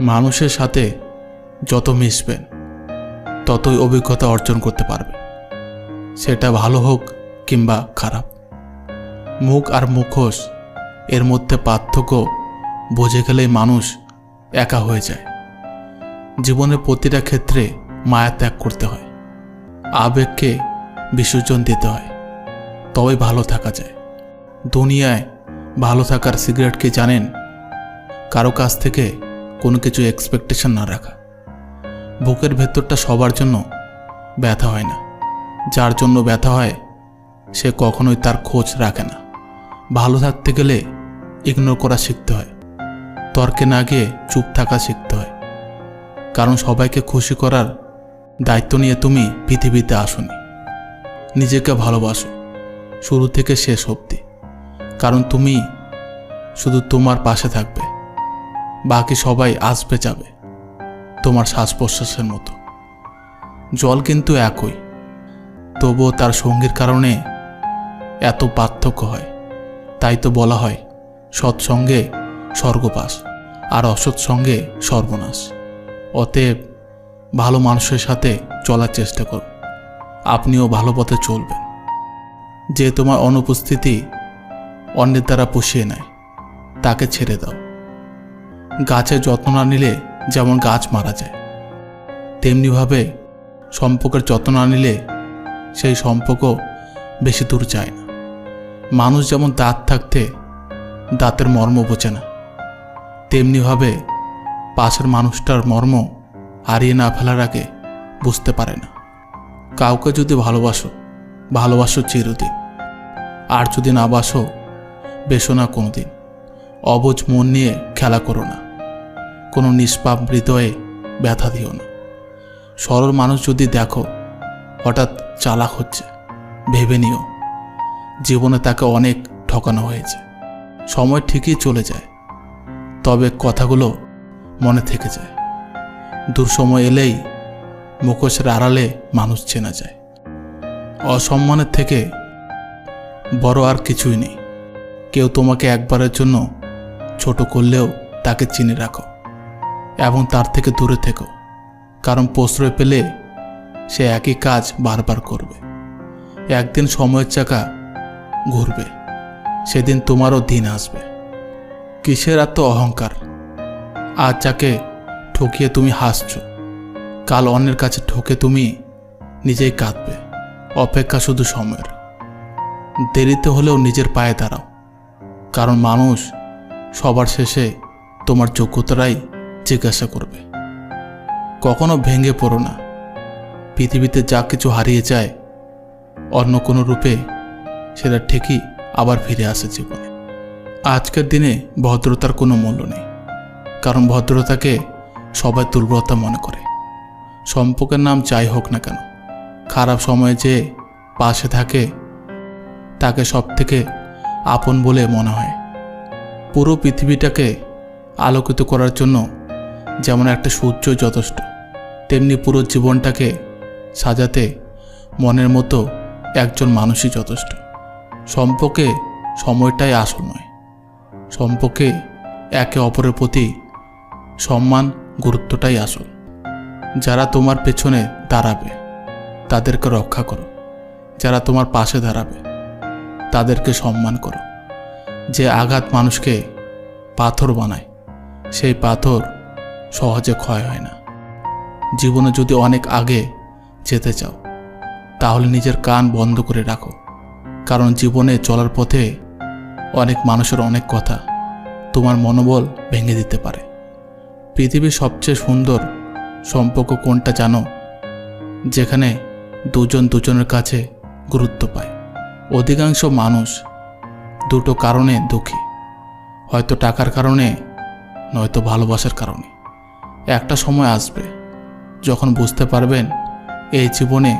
মানুষের সাথে যত মিশবেন, ততই অভিজ্ঞতা অর্জন করতে পারবেন। সেটা ভালো হোক কিংবা খারাপ। মুখ আর মুখোশ, এর মধ্যে পার্থক্য বুঝে গেলেই মানুষ একা হয়ে যায়। জীবনের প্রতিটা ক্ষেত্রে মায়া ত্যাগ করতে হয়। আবেগকে বিসর্জন দিতে হয়। তবেই ভালো থাকা যায়। দুনিয়ায় ভালো থাকার সিগারেট কি জানেন? কারও কাছ থেকে কোনো কিছু এক্সপেকটেশন না রাখা। বুকের ভেতরটা সবার জন্য ব্যথা হয় না। যার জন্য ব্যথা হয়, সে কখনোই তার খোঁজ রাখে না। ভালো থাকতে গেলে ইগনোর করা শিখতে হয়। তর্কে না গিয়ে চুপ থাকা শিখতে হয়। কারণ সবাইকে খুশি করার দায়িত্ব নিয়ে তুমি পৃথিবীতে আসনি। নিজেকে ভালোবাসো। শুরু থেকে শেষ অবধি। কারণ তুমি শুধু তোমার পাশে থাকবে। বাকি সবাই আসবে যাবে। তোমার শ্বাস প্রশ্বাসের মতো। জল কিন্তু একই। তবুও তার সঙ্গীর কারণে এত পার্থক্য হয়। তাই তো বলা হয় সৎসঙ্গে স্বর্গবাস আর অসৎ সঙ্গে সর্বনাশ। অতএব ভালো মানুষের সাথে চলার চেষ্টা করুন আপনিও ভালো পথে চলবেন। যে তোমার অনুপস্থিতি অন্যের দ্বারা পুষিয়ে নেয়, তাকে ছেড়ে দাও। গাছের যত্ন না নিলে যেমন গাছ মারা যায়, তেমনিভাবে সম্পর্কের যত্ন না নিলে সেই সম্পর্ক বেশি দূর যায় না। মানুষ যেমন দাঁত থাকতে দাঁতের মর্ম বোঝে না, তেমনিভাবে পাশের মানুষটার মর্ম হারিয়ে না ফেলার আগে বুঝতে পারে না। কাউকে যদি ভালোবাসো ভালোবাসো চিরদিন, আর যদি না বাসো, বেসো না কোনোদিন। অবুজ মন নিয়ে খেলা করো না। কোনো নিষ্পাপ হৃদয়ে ব্যথা দিও না। সরল মানুষ যদি দেখো, হঠাৎ চালাক হচ্ছে, ভেবে নিও, জীবনে তাকে অনেক ঠকানো হয়েছে। সময় ঠিকই চলে যায়, তবে কথাগুলো মনে থেকে যায়। দূর সময় এলেই মুখোশের আড়ালে মানুষ চেনা যায়। অসম্মানের থেকে বড় আর কিছুই নেই। কেউ তোমাকে একবারের জন্য ছোট করলেও তাকে চিনে রাখো। এবং তার থেকে দূরে থেকো, কারণ প্রশ্রয় পেলে সে একই কাজ বারবার করবে। একদিন সময়ের চাকা ঘুরবে, সেদিন তোমারও দিন আসবে। কিসের এত অহংকার? আজ যাকে ঠকিয়ে তুমি হাসছ, কাল অন্যের কাছে ঠকে তুমি নিজেই কাঁদবে। অপেক্ষা শুধু সময়ের। দেরিতে হলেও নিজের পায়ে দাঁড়াও, কারণ মানুষ সবার শেষে তোমার যোগ্যতারাই জিজ্ঞাসা করবে। কখনো ভেঙে পড়ো না। পৃথিবীতে যা কিছু হারিয়ে যায়, অন্য কোনো রূপে সেটা ঠিকই আবার ফিরে আসে জীবনে। আজকের দিনে ভদ্রতার কোনো মূল্য নেই, কারণ ভদ্রতাকে সবাই দুর্বলতা মনে করে। সম্পর্কের নাম যাই হোক না কেন, খারাপ সময়ে যে পাশে থাকে, তাকে সব থেকে আপন বলে মনে হয়। পুরো পৃথিবীটাকে আলোকিত করার জন্য যেমন একটা সূর্য যথেষ্ট, তেমনি পুরো জীবনটাকে সাজাতে মনের মতো একজন মানুষই যথেষ্ট। সম্পর্কে সময়টাই আসল নয়। সম্পর্কে একে অপরের প্রতি সম্মান গুরুত্বটাই আসল। যারা তোমার পেছনে দাঁড়াবে, তাদেরকে রক্ষা করো। যারা তোমার পাশে দাঁড়াবে, তাদেরকে সম্মান করো। যে আঘাত মানুষকে পাথর বানায়, সেই পাথর সহজে ক্ষয় হয় না। জীবনে যদি অনেক আগে যেতে চাও, তাহলে নিজের কান বন্ধ করে রাখো। কারণ জীবনে চলার পথে অনেক মানুষের অনেক কথা তোমার মনোবল ভেঙে দিতে পারে। পৃথিবীর সবচেয়ে সুন্দর সম্পর্ক কোনটা জানো? যেখানে দুজন দুজনের কাছে গুরুত্ব পায়। অধিকাংশ মানুষ দুটো কারণে দুঃখী। হয়তো টাকার কারণে, নয়তো ভালোবাসার কারণে। একটা সময় আসবে যখন বুঝতে পারবেন এই জীবনে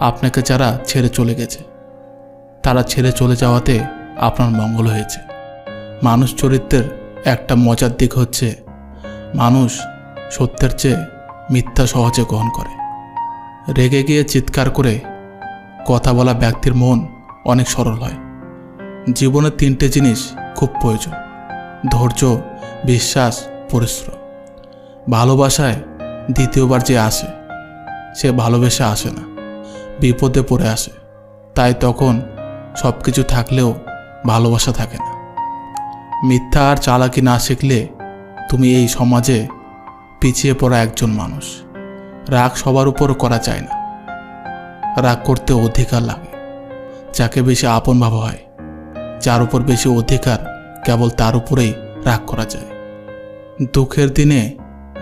আপনাকে যারা ছেড়ে চলে গেছে, তারা ছেড়ে চলে যাওয়াতে আপনার মঙ্গল হয়েছে। মানুষ চরিত্রের একটা মজার দিক হচ্ছে, মানুষ সত্যের চেয়ে মিথ্যা সহজে গ্রহণ করে। রেগে গিয়ে চিৎকার করে কথা বলা ব্যক্তির মন অনেক সরল হয়। জীবনে তিনটে জিনিস খুব প্রয়োজন, ধৈর্য, বিশ্বাস, পরিশ্রম। ভালোবাসায় দ্বিতীয়বার যে আসে, সে ভালোবেসে আসে না, বিপদে পড়ে আসে। তাই তখন সব কিছু থাকলেও ভালোবাসা থাকে না। মিথ্যা আর চালাকি না শিখলে তুমি এই সমাজে পিছিয়ে পড়া একজন মানুষ। রাগ সবার উপর করা যায় না। রাগ করতে অধিকার লাগে। যাকে বেশি আপন ভাবা হয়, যার উপর বেশি অধিকার কেবল তার উপরেই রাগ করা যায়। দুঃখের দিনে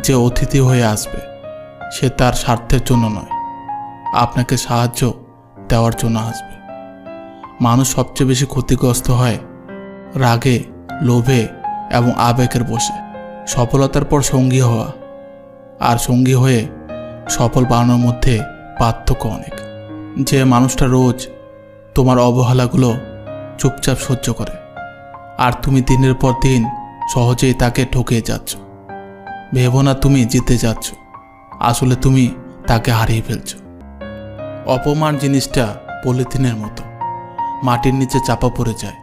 যে অতিথি হয়ে আসবে, সে তার স্বার্থের জন্য নয়। আপনাকে সাহায্য দেওয়ার জন্য আসবে। মানুষ সবচেয়ে বেশি ক্ষতিগ্রস্ত হয় রাগে, লোভে এবং আবেগের বসে। সফলতার পর সঙ্গী হওয়া আর সঙ্গী হয়ে সফল বানানোর মধ্যে পার্থক্য অনেক। যে মানুষটা রোজ তোমার অবহেলাগুলো চুপচাপ সহ্য করে, আর তুমি দিনের পর দিন সহজেই তাকে ঠকিয়ে যাচ্ছ। ভেবো না তুমি জিতে যাচ্ছ। আসলে তুমি তাকে হারিয়ে ফেলছ। অপমান জিনিসটা পলিথিনের মতো। মাটির নিচে চাপা পড়ে যায়,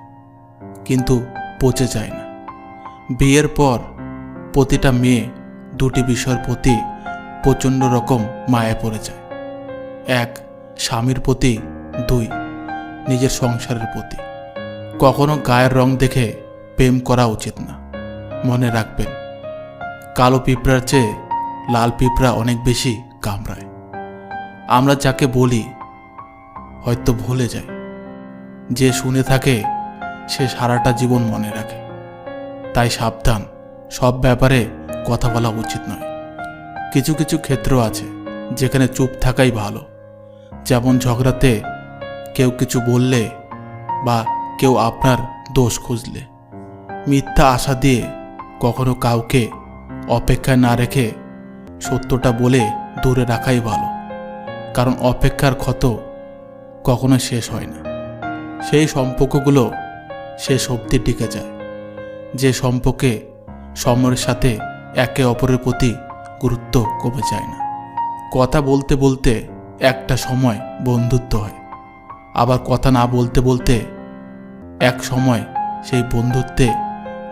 কিন্তু পচে যায় না। বিয়ের পর প্রতিটা মেয়ে দুটি বিষয়ের প্রতি প্রচণ্ড রকম মায়া পড়ে যায়। এক, স্বামীর প্রতি। দুই, নিজের সংসারের প্রতি। কখনো গায়ের রং দেখে প্রেম করা উচিত না। মনে রাখবেন কালো পিঁপড়ার চেয়ে লাল পিঁপড়া অনেক বেশি কামড়ায়। আমরা যাকে বলি, হয়তো ভুলে যায়। যে শুনে থাকে, সে সারাটা জীবন মনে রাখে। তাই সাবধান, সব ব্যাপারে কথা বলা উচিত নয়। কিছু কিছু ক্ষেত্র আছে, যেখানে চুপ থাকাই ভালো। যেমন ঝগড়াতে কেউ কিছু বললে বা কেউ আপনার দোষ খুঁজলে। মিথ্যা আশা দিয়ে কখনো কাউকে অপেক্ষায় না রেখে সত্যটা বলে দূরে রাখাই ভালো। কারণ অপেক্ষার ক্ষত কখনো শেষ হয় না। সেই সম্পর্কগুলো শেষ অবধি টিকে যায়। যে সম্পর্কে সময়ের সাথে একে অপরের প্রতি গুরুত্ব কমে যায় না। কথা বলতে বলতে একটা সময় বন্ধুত্ব হয়। আবার কথা না বলতে বলতে এক সময় সেই বন্ধুত্বে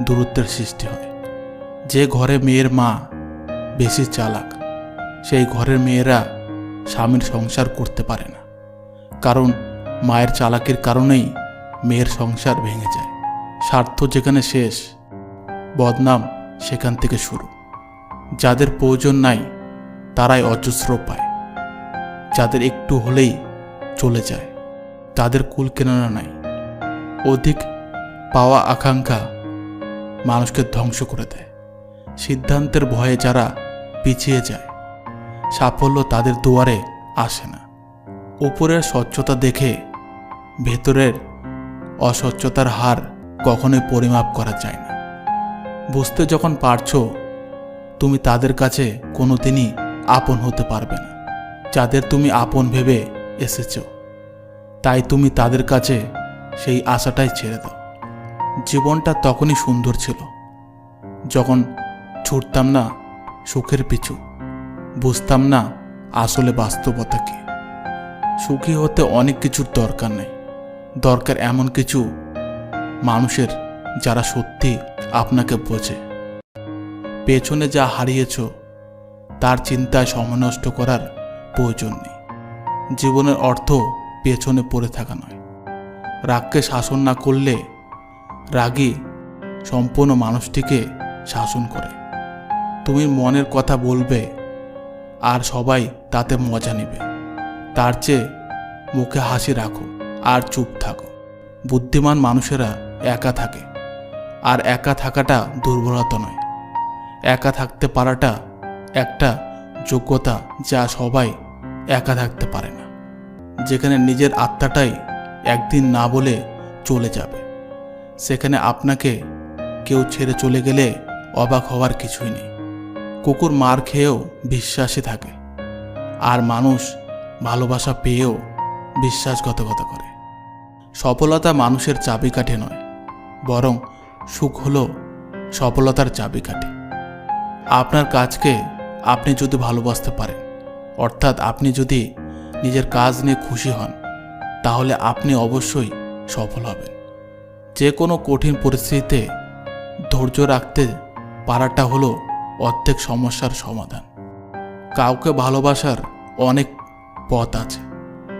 দূরত্বের সৃষ্টি হয়। যে ঘরে মেয়ের মা বেশি চালাক, সেই ঘরের মেয়েরা স্বামীর সংসার করতে পারে না। কারণ মায়ের চালাকির কারণেই মেয়ের সংসার ভেঙে যায়। স্বার্থ যেখানে শেষ, বদনাম সেখান থেকে শুরু। যাদের প্রয়োজন নাই, তারাই অজস্র পায়। যাদের একটু হলেই চলে যায়, তাদের কুল কেনানা নাই। অধিক পাওয়া আকাঙ্ক্ষা মানুষকে ধ্বংস করে দেয়। সিদ্ধান্তের ভয়ে যারা পিছিয়ে যায়, সাফল্য তাদের দুয়ারে আসে না। উপরের স্বচ্ছতা দেখে ভেতরের অস্বচ্ছতার হার কখনোই পরিমাপ করা যায় না। বুঝতে যখন পারছ, তুমি তাদের কাছে কোনোদিনই আপন হতে পারবে না, যাদের তুমি আপন ভেবে এসেছ। তাই তুমি তাদের কাছে সেই আশাটাই ছেড়ে দাও। জীবনটা তখনই সুন্দর ছিল, যখন ছুটতাম না সুখের পিছু, বুঝতাম না আসলে বাস্তবতা কি। সুখী হতে অনেক কিছুর দরকার নেই, দরকার এমন কিছু মানুষের যারা সত্যি আপনাকে বোঝে। পেছনে যা হারিয়েছ, তার চিন্তায় সময় নষ্ট করার প্রয়োজন নেই। জীবনের অর্থ পেছনে পড়ে থাকা নয়। রাগকে শাসন না করলে রাগী সম্পূর্ণ মানুষটিকে শাসন করে। তুমি মনের কথা বলবে, আর সবাই তাতে মজা নেবে। তার চেয়ে মুখে হাসি রাখো, আর চুপ থাকো। বুদ্ধিমান মানুষেরা একা থাকে, আর একা থাকাটা দুর্বলতা নয়। একা থাকতে পারাটা একটা যোগ্যতা যা সবাই একা থাকতে পারে না। যেখানে নিজের আত্মাটাই একদিন না বলে চলে যাবে, সেখানে আপনাকে কেউ ছেড়ে চলে গেলে অবাক হওয়ার কিছুই নেই। কুকুর মার খেয়েও বিশ্বাসী থাকে। আর মানুষ ভালোবাসা পেয়েও বিশ্বাসঘাতকতা করে। সফলতা মানুষের চাবিকাঠি নয়, বরং সুখ হল সফলতার চাবিকাঠি। আপনার কাজকে আপনি যদি ভালোবাসতে পারেন, অর্থাৎ আপনি যদি নিজের কাজ নিয়ে খুশি হন, তাহলে আপনি অবশ্যই সফল হবেন। যে কোনো কঠিন পরিস্থিতিতে ধৈর্য রাখতে পারাটা হলো অর্ধেক সমস্যার সমাধান। কাউকে ভালোবাসার অনেক পথ আছে।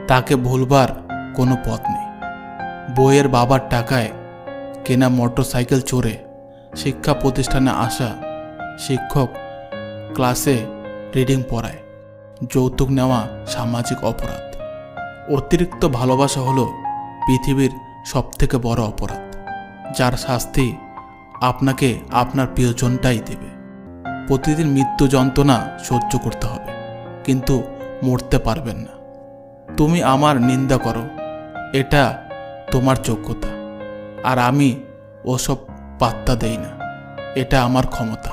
তাকে ভুলবার কোনো পথ নেই। বইয়ের বাবার টাকায় কেনা মোটর সাইকেল চড়ে শিক্ষা প্রতিষ্ঠানে আসা শিক্ষক ক্লাসে রিডিং পড়ায়। যৌতুক নেওয়া সামাজিক অপরাধ। অতিরিক্ত ভালোবাসা হলো পৃথিবীর সবথেকে বড় অপরাধ। যার শাস্তি আপনাকে আপনার প্রিয়জনটাই দেবে। প্রতিদিন মৃত্যু যন্ত্রণা সহ্য করতে হবে, কিন্তু মরতে পারবেন না। তুমি আমার নিন্দা করো, এটা তোমার যোগ্যতা, আর আমি ওসব পাত্তা দেই না, এটা আমার ক্ষমতা।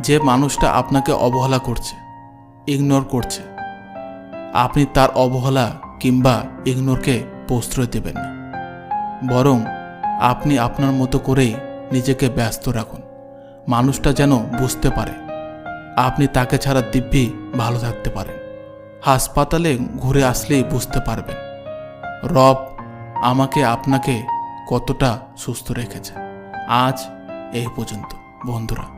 যে মানুষটা আপনাকে অবহেলা করছে ইগনোর করছে, আপনি তার অবহেলা কিংবা ইগনোরকে প্রশ্রয় দেবেন না। বরং আপনি আপনার মতো করেই নিজেকে ব্যস্ত রাখুন। মানুষটা যেন বুঝতে পারে আপনি তাকে ছাড়া দিব্যি ভালো থাকতে পারেন। হাসপাতালে ঘুরে আসলেই বুঝতে পারবেন। রব আমাকে আপনাকে কতটা সুস্থ রেখেছে। আজ এই পর্যন্ত, বন্ধুরা।